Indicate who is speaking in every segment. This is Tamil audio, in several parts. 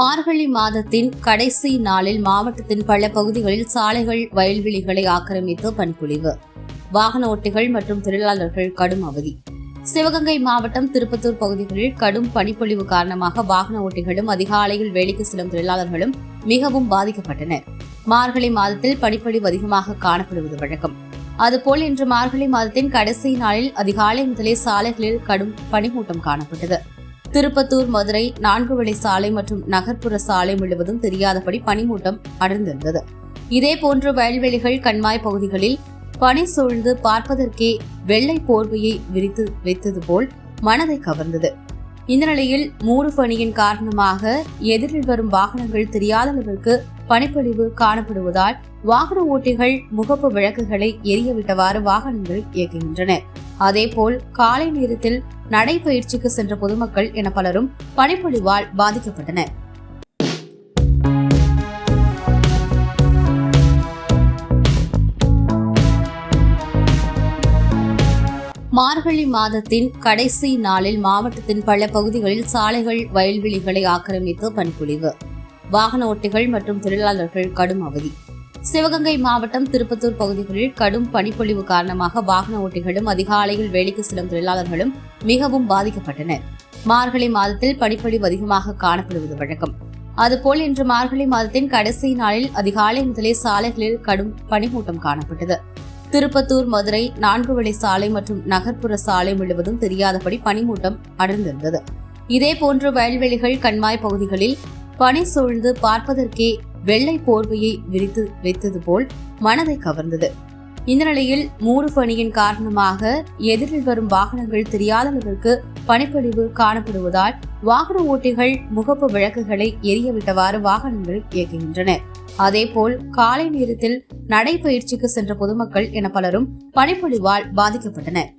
Speaker 1: மார்கழி மாதத்தின் கடைசி நாளில் மாவட்டத்தின் பல பகுதிகளில் சாலைகள் வயல்வெளிகளை ஆக்கிரமித்து பனிப்பொழிவு. வாகன ஓட்டிகள் மற்றும் தொழிலாளர்கள் கடும் அவதி. சிவகங்கை மாவட்டம் திருப்பத்தூர் பகுதிகளில் கடும் பனிப்பொழிவு காரணமாக வாகன ஓட்டிகளும் அதிகாலையில் வேலைக்கு செல்லும் தொழிலாளர்களும் மிகவும் பாதிக்கப்பட்டனர். மார்கழி மாதத்தில் பனிப்பொழிவு அதிகமாக காணப்படுவது வழக்கம். அதுபோல் இன்று மார்கழி மாதத்தின் கடைசி நாளில் அதிகாலை முதலே சாலைகளில் கடும் பனிமூட்டம் காணப்பட்டது. திருப்பத்தூர் மதுரை நான்கு வழி சாலை மற்றும் நகர்ப்புற சாலை முழுவதும் தெரியாதபடி பனிமூட்டம் அடர்ந்திருந்தது. இதேபோன்று வயல்வெளிகள் கண்மாய் பகுதிகளில் பனி சூழ்ந்து பார்ப்பதற்கே வெள்ளை போர்வையை விரித்து வைத்தது போல் மனதை கவர்ந்தது. இந்த நிலையில் மூடு பனியின் காரணமாக எதிரில் வரும் வாகனங்கள் தெரியாத அளவிற்கு பனிப்பொழிவு காணப்படுவதால் வாகன ஓட்டிகள் முகப்பு விளக்குகளை எரியவிட்டவாறு வாகனங்கள் இயக்குகின்றன அதேபோல் காலை நேரத்தில் நடைபயிற்சிக்கு சென்ற பொதுமக்கள் என பலரும் பனிப்பொழிவால் பாதிக்கப்பட்டனர். மார்கழி மாதத்தின் கடைசி நாளில் மாவட்டத்தின் பல பகுதிகளில் சாலைகள் வயல்வெளிகளை ஆக்கிரமித்து பனிப்பொழிவு. வாகன ஓட்டிகள் மற்றும் தொழிலாளர்கள் கடும் அவதி. சிவகங்கை மாவட்டம் திருப்பத்தூர் பகுதிகளில் கடும் பனிப்பொழிவு காரணமாக வாகன ஓட்டிகளும் அதிகாலையில் வேலைக்கு செல்லும் தொழிலாளர்களும் மிகவும் பாதிக்கப்பட்டனர் மார்கழி மாதத்தில் பனிப்பொழிவு அதிகமாக காணப்படுவது வழக்கம். அதுபோல் இன்று மார்கழி மாதத்தின் கடைசி நாளில் அதிகாலை முதலே சாலைகளில் கடும் பனிமூட்டம் காணப்பட்டது. திருப்பத்தூர் மதுரை நான்கு வழி சாலை மற்றும் நகர்ப்புற சாலை முழுவதும் தெரியாதபடி பனிமூட்டம் அடர்ந்திருந்தது. இதேபோன்று வயல்வெளிகள் கண்மாய் பகுதிகளில் பனி சூழ்ந்து பார்ப்பதற்கே வெள்ளை போர்வையை விரித்து வைத்தது போல் மனதை கவர்ந்தது. இந்த நிலையில் மூடு பணியின் காரணமாக எதிரில் வரும் வாகனங்கள் தெரியாத அளவிற்கு பனிப்பொழிவு காணப்படுவதால் வாகன ஓட்டிகள் முகப்பு விளக்குகளை எரியவிட்டவாறு வாகனங்கள் இயக்குகின்றன அதேபோல் காலை நேரத்தில் நடைபயிற்சிக்கு சென்ற பொதுமக்கள் என பலரும் பனிப்பொழிவால் பாதிக்கப்பட்டனர்.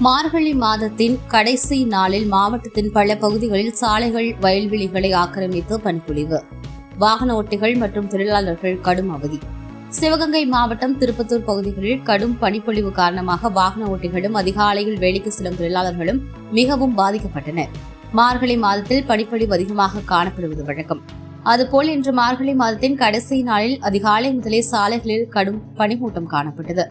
Speaker 1: மார்கழி மாதத்தின் கடைசி நாளில் மாவட்டத்தின் பல பகுதிகளில் சாலைகள் வயல்வெளிகளை ஆக்கிரமித்து பனிப்பொழிவு. வாகன ஓட்டிகள் மற்றும் தொழிலாளர்கள் கடும் அவதி. சிவகங்கை மாவட்டம் திருப்பத்தூர் பகுதிகளில் கடும் பனிப்பொழிவு காரணமாக வாகன ஓட்டிகளும் அதிகாலையில் வேலைக்கு செல்லும் தொழிலாளர்களும் மிகவும் பாதிக்கப்பட்டனர். மார்கழி மாதத்தில் பனிப்பொழிவு அதிகமாக காணப்படுவது வழக்கம். அதுபோல் இன்று மார்கழி மாதத்தின் கடைசி நாளில் அதிகாலை முதலே சாலைகளில் கடும் பனிமூட்டம் காணப்பட்டது.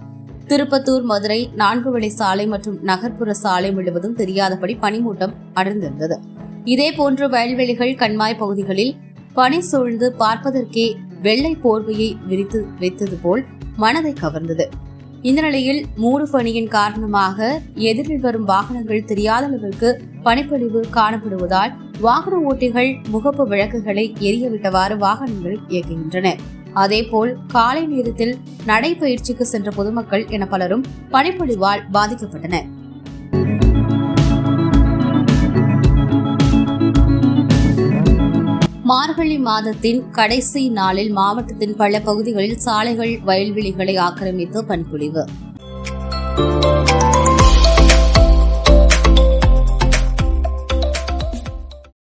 Speaker 1: திருப்பத்தூர் மதுரை நான்கு வழி சாலை மற்றும் நகர்ப்புற சாலை முழுவதும் தெரியாதபடி பனிமூட்டம் அடர்ந்திருந்தது. இதேபோன்று வயல்வெளிகள் கண்மாய் பகுதிகளில் பனி சூழ்ந்து பார்ப்பதற்கே வெள்ளை போர்வையை விரித்து வைத்தது போல் மனதை கவர்ந்தது. இந்த நிலையில் மூடு பனியின் காரணமாக எதிரில் வரும் வாகனங்கள் தெரியாத அளவிற்கு பனிப்பொழிவு காணப்படுவதால் வாகன ஓட்டிகள் முகப்பு விளக்குகளை எரியவிட்டவாறு வாகனங்கள் இயக்குகின்றன அதேபோல் காலை நேரத்தில் நடைபயிற்சிக்கு சென்ற பொதுமக்கள் என பலரும் பனிப்பொழிவால் பாதிக்கப்பட்டனர். மார்கழி மாதத்தின் கடைசி நாளில் மாவட்டத்தின் பல பகுதிகளில் சாலைகள் வயல்வெளிகளை ஆக்கிரமித்து பனிப்பொழிவு.